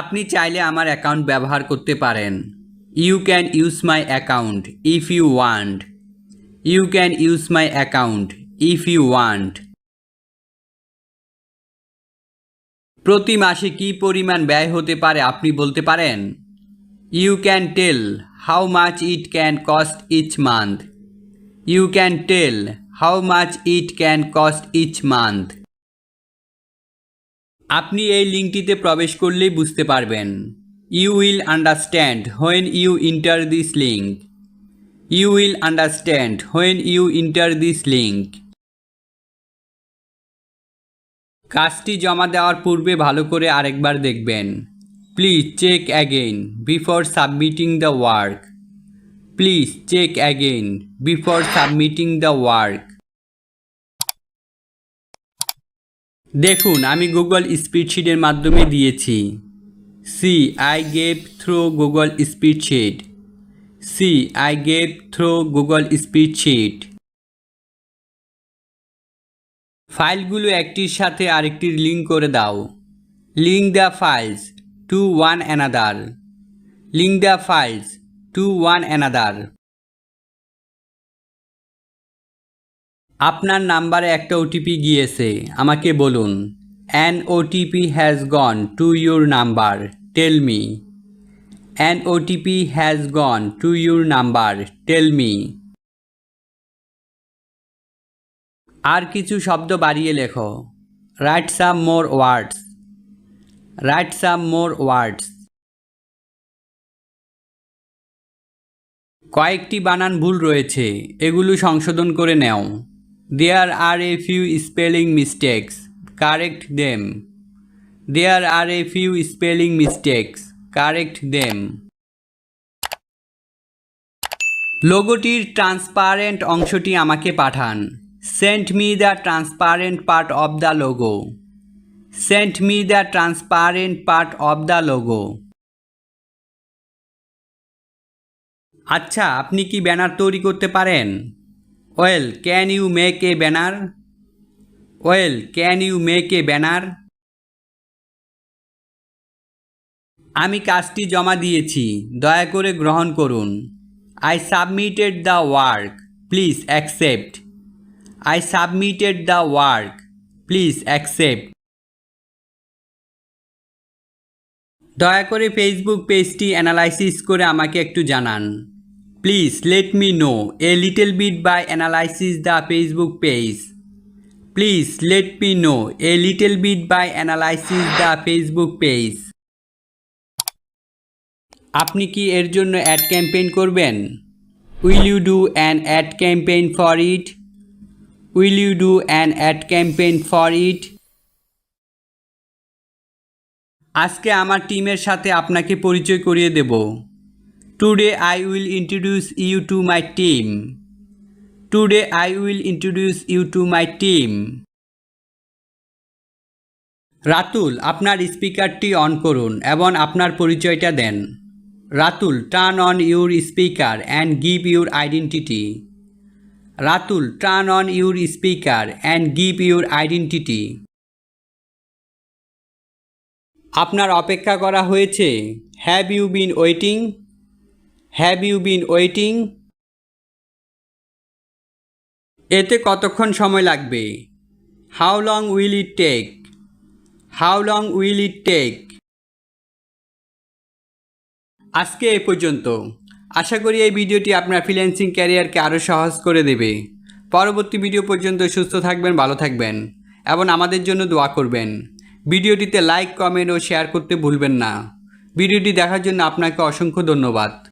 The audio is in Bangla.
আপনি চাইলে আমার অ্যাকাউন্ট ব্যবহার করতে পারেন। You can use my account if you want you can use my account if you want প্রতি মাসে কি পরিমাণ ব্যয় হতে পারে আপনি বলতে পারেন? You can tell how much it can cost each month you can tell how much it can cost each month আপনি এই লিঙ্কটিতে প্রবেশ করলেই বুঝতে পারবেন। You will understand when you enter this link you will understand when you enter this link কাজটি জমা দেওয়ার পূর্বে ভালো করে আরেকবার দেখবেন। Please check again before submitting the work please check again before submitting the work দেখুন, আমি গুগল স্প্রিডশিটের মাধ্যমে দিয়েছি। See I gave through Google spreadsheet see I gave through Google spreadsheet ফাইলগুলো একটির সাথে আরেকটির লিঙ্ক করে দাও। Link the files to one another link the files to one another আপনার নাম্বারে একটা ওটিপি গিয়েছে, আমাকে বলুন। An OTP has gone to your number tell me an OTP has gone to your number tell me আর কিছু শব্দ বাড়িয়ে লেখো। Write some more words write some more words কয়েকটি বানান ভুল রয়েছে, এগুলো সংশোধন করে নেও। There are a few spelling mistakes correct them there are a few spelling mistakes correct them লোগোটির ট্রান্সপারেন্ট অংশটি আমাকে পাঠান। Sent me the transparent part of the logo sent me the transparent part of the logo আচ্ছা আপনি কি ব্যানার তৈরি করতে পারেন? Well, can you make a banner? Well, can you make a banner? আমি কাজটি জমা দিয়েছি, দয়া করে গ্রহণ করুন। I submitted the work please accept I submitted the work please accept দয়া করে ফেসবুক পেজটি অ্যানালাইসিস করে আমাকে একটু জানান। Please let me know a little bit by analysis the Facebook page please let me know a little bit by analysis the Facebook page আপনি কি এর জন্য অ্যাড ক্যাম্পেইন করবেন? Will you do an ad campaign for it will you do an ad campaign for it আজকে আমার টিমের সাথে আপনাকে পরিচয় করিয়ে দেব। Today I will introduce you to my team today I will introduce you to my team Ratul, আপনার স্পিকারটি অন করুন এবং আপনার পরিচয়টা দেন। Ratul turn on your speaker and give your identity Ratul turn on your speaker and give your identity আপনার অপেক্ষা করা হয়েছে। Have you been waiting have you been waiting? এতে কতক্ষণ সময় লাগবে? How long will it take? How long will it take? আজকে এ পর্যন্ত। আশা করি এই ভিডিওটি আপনার ফ্রিল্যান্সিং ক্যারিয়ারকে আরও সহজ করে দেবে। পরবর্তী ভিডিও পর্যন্ত সুস্থ থাকবেন, ভালো থাকবেন এবং আমাদের জন্য দোয়া করবেন। ভিডিওটিতে লাইক, কমেন্ট ও শেয়ার করতে ভুলবেন না। ভিডিওটি দেখার জন্য আপনাকে অসংখ্য ধন্যবাদ।